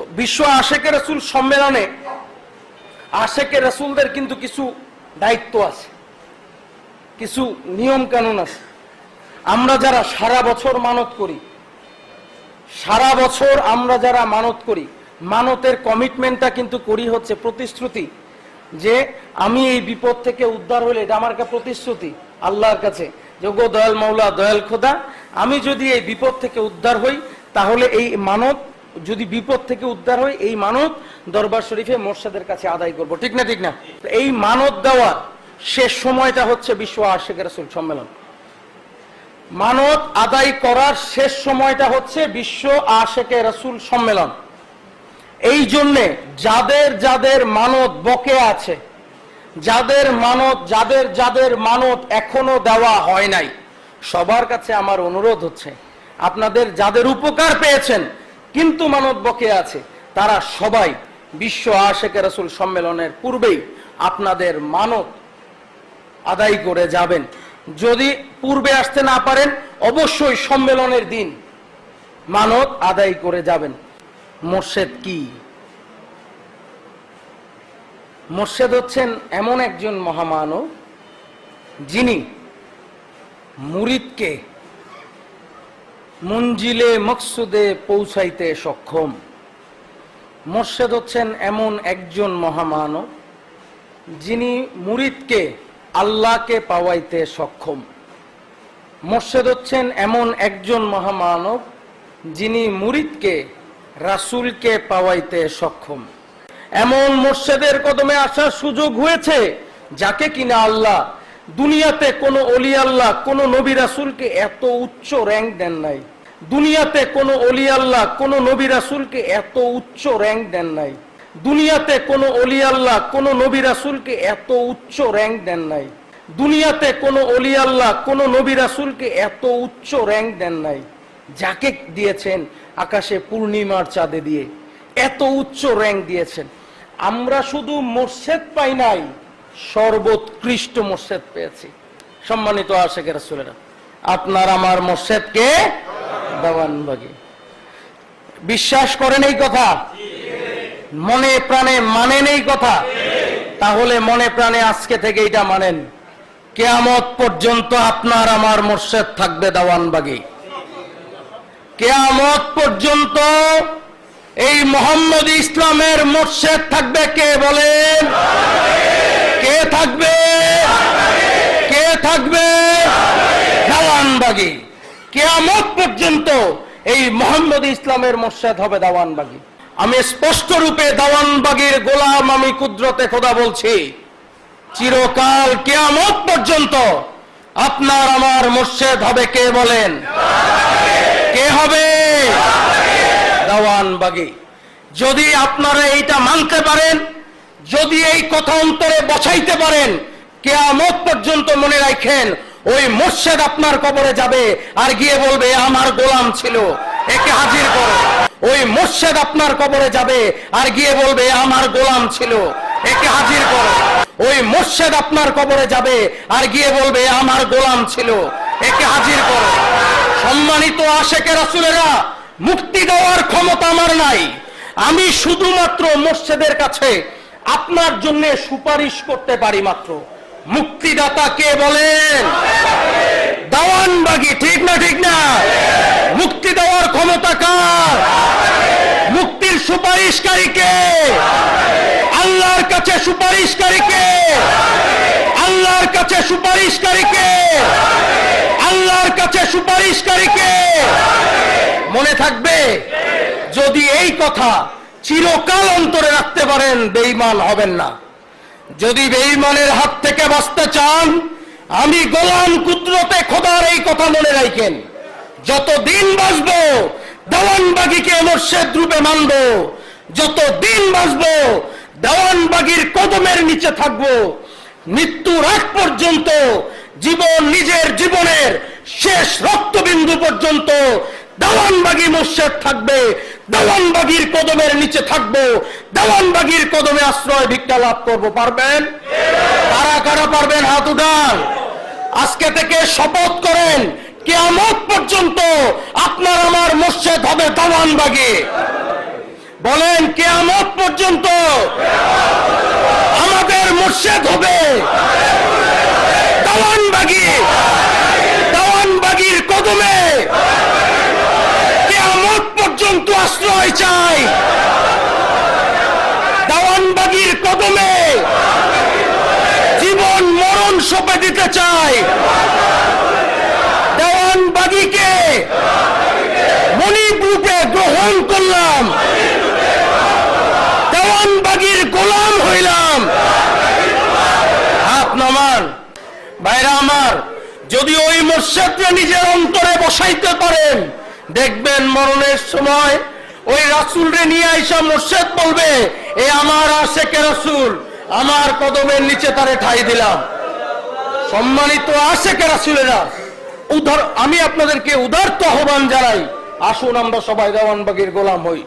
তো বিশ্ব আশেকে রসুল সম্মেলনে আশেকে রসুলদের কিন্তু কিছু দায়িত্ব আছে, কিছু নিয়ম কানুন আছে। আমরা যারা সারা বছর মানত করি, সারা বছর আমরা যারা মানত করি, মানতের কমিটমেন্টটা কিন্তু করি হচ্ছে প্রতিশ্রুতি যে আমি এই বিপদ থেকে উদ্ধার হলে এটা আমার একটা প্রতিশ্রুতি আল্লাহর কাছে যে গো দয়াল মাওলা, দয়াল খোদা, আমি যদি এই বিপদ থেকে উদ্ধার হই, তাহলে এই মানত যদি বিপদ থেকে উদ্ধার হই এই মানত দরবার শরীফে মোর্শেদের কাছে আদায় করব। ঠিক না ঠিক না? এই মানত দেওয়ার শেষ সময়টা হচ্ছে বিশ্ব আশেখ রাসুল সম্মেলন। মানত আদায় করার শেষ সময়টা হচ্ছে বিশ্ব আশেকে রসুল সম্মেলন। এই জন্যে যাদের যাদের মানত বকে আছে, যাদের মানত, যাদের যাদের মানত এখনও দেওয়া হয় নাই, সবার কাছে আমার অনুরোধ হচ্ছে, আপনাদের যাদের উপকার পেয়েছেন কিন্তু মানত বকে আছে। তারা সবাই বিশ্ব আশেকে রসুল সম্মেলনের পূর্বেই আপনাদের মানত আদায় করে যাবেন। যদি পূর্বে আসতে না পারেন, অবশ্যই সম্মেলনের দিন মানত আদায় করে যাবেন। মোর্শেদ কি? মোর্শেদ হচ্ছেন এমন একজন মহামানব যিনি মুরিদকে মঞ্জিলে মকসুদে পৌঁছাইতে সক্ষম। মোর্শেদ হচ্ছেন এমন একজন মহামানব, যিনি মুরিদকে, আল্লাহকে পাওয়াইতে সক্ষম। মোর্শেদ হচ্ছেন এমন একজন মহামানব, যিনি মুরিদকে, রাসুলকে পাওয়াইতে সক্ষম। এমন মোর্শেদের কদমে আসার সুযোগ হয়েছে, যাকে কিনা আল্লাহ দুনিয়াতে কোনো অলি আল্লাহ, কোনো নবী রাসূলকে এত উচ্চ র্যাঙ্ক দেন নাই। দুনিয়াতে কোনো অলি আল্লাহ, কোনো নবী রাসূলকে এত উচ্চ র্যাঙ্ক দেন নাই। দুনিয়াতে কোনো অলি আল্লাহ, কোনো নবী রাসূলকে এত উচ্চ র্যাঙ্ক দেন নাই। দুনিয়াতে কোনো অলি আল্লাহ, কোনো নবী রাসূলকে এত উচ্চ র্যাঙ্ক দেন নাই। যাকে দিয়েছেন আকাশে পূর্ণিমার চাঁদে দিয়ে, এত উচ্চ র্যাঙ্ক দিয়েছেন। আমরা শুধু মোর্শেদ পাই নাই সর্বোৎকৃষ্ট মোর্শেদ পেয়েছি। সম্মানিত আশেখের রাসূলেরা, আপনার আমার মোর্শেদকে দেওয়ানবাগী বিশ্বাস করেন এই কথা? মনে প্রাণে মানেন এই কথা? তাহলে মনে প্রাণে আজকে থেকে এটা মানেন। কেয়ামত পর্যন্ত আপনার আমার মোর্শেদ থাকবে দাওয়ানবাগি কেয়ামত পর্যন্ত এই মোহাম্মদ ইসলামের মোর্শেদ থাকবে কে বলেন কে থাকবে কে থাকবে দাওয়ানবাগি কেয়ামত পর্যন্ত এই মোহাম্মদ ইসলামের মোর্শেদ হবে দাওয়ানবাগি আমি স্পষ্ট রূপে দাওয়ানবাগির গোলাম, আমি কুদরতে খোদা বলছি, চিরকাল কেয়ামত পর্যন্ত আপনার আমার মোর্শেদ হবে কে বলেন? কে হবে? দাওয়ানবাগি যদি আপনারা এইটা মানতে পারেন, যদি এই কথা অন্তরে বসাইতে পারেন, কেয়ামত পর্যন্ত মনে রাখেন ওই মোর্শেদ আপনার কবরে যাবে আর গিয়ে বলবে, আমার গোলাম ছিল, একে হাজির করো। ওই মোর্শেদ আপনার কবরে যাবে আর গিয়ে বলবে, আমার গোলাম ছিল, একে হাজির করো। ওই মোর্শেদ আপনার কবরে যাবে আর গিয়ে বলবে, আমার গোলাম ছিল, একে হাজির করো। সম্মানিত আশেকে রাসুলেরা, মুক্তি দেওয়ার ক্ষমতা আমার নাই। আমি শুধুমাত্র মোর্শেদের কাছে আপনার জন্য সুপারিশ করতে পারি মাত্র। মুক্তিদাতা কে বলেন? দাওয়ানবাগি ঠিক না ঠিক না? মুক্তি দেওয়ার ক্ষমতা কার? মুক্তির সুপারিশকারী কে? আল্লাহর কাছে সুপারিশকারী কে? আল্লাহর কাছে সুপারিশকারী কে? আল্লাহর কাছে সুপারিশকারী কে? মনে থাকবে? যদি এই কথা চিরকাল অন্তরে রাখতে পারেন, বেঈমান হবেন না। যদি বেঈমানের হাত থেকে বাঁচতে চান, আমি গোলাম কুদরতে খোদার এই কথা মনে রাখেন। যত দিন বাঁচবো, দেওয়ানবাগিকে মোর্শেদ রূপে মানব। যত দিন বাঁচবো, দেওয়ানবাগির কদমের নিচে থাকব। মৃত্যুর আগ পর্যন্ত, জীবন নিজের জীবনের শেষ রক্তবিন্দু পর্যন্ত দেওয়ানবাগি মোর্শেদ থাকবে। দেওয়ানবাগির কদমের নিচে থাকব। দেওয়ানবাগির কদমে আশ্রয় ভিক্ষা লাভ করব, পারবেন? কারা কারা পারবেন হাত উঠান? আজকে থেকে শপথ করেন, কেয়ামত পর্যন্ত আপনার আমার মোর্শেদ হবে দাওয়ানবাগি। বলেন, কেয়ামত পর্যন্ত আমাদের মুর্শেদ হবে দাওয়ানবাগি। দাওয়ানবাগির কদমে পর্যন্ত আশ্রয় চাই। দাওয়ানবাগির কদমে জীবন মরণ সঁপে দিতে চাই। দেওয়ানবাগিকে মণিপুরকে গ্রহণ করলাম। দেওয়ানবাগির গোলাম হইলাম। হাত নামান। ভাইরা আমার, যদি ওই মোর্শেদকে নিজের অন্তরে বসাইতে পারেন দেখবেন মরণের সময় ওই রাসুলরে নিয়ে আইসা মোর্শেদ বলবে, এ আমার আশেকে রাসুল, আমার কদমের নিচে তারে ঠাই দিলাম। সম্মানিত আশেকে রাসুলেরা, উদার আমি আপনাদেরকে উদার তো আহ্বান জানাই, আসুন আমরা সবাই দেওয়ানবাগির গোলাম হই।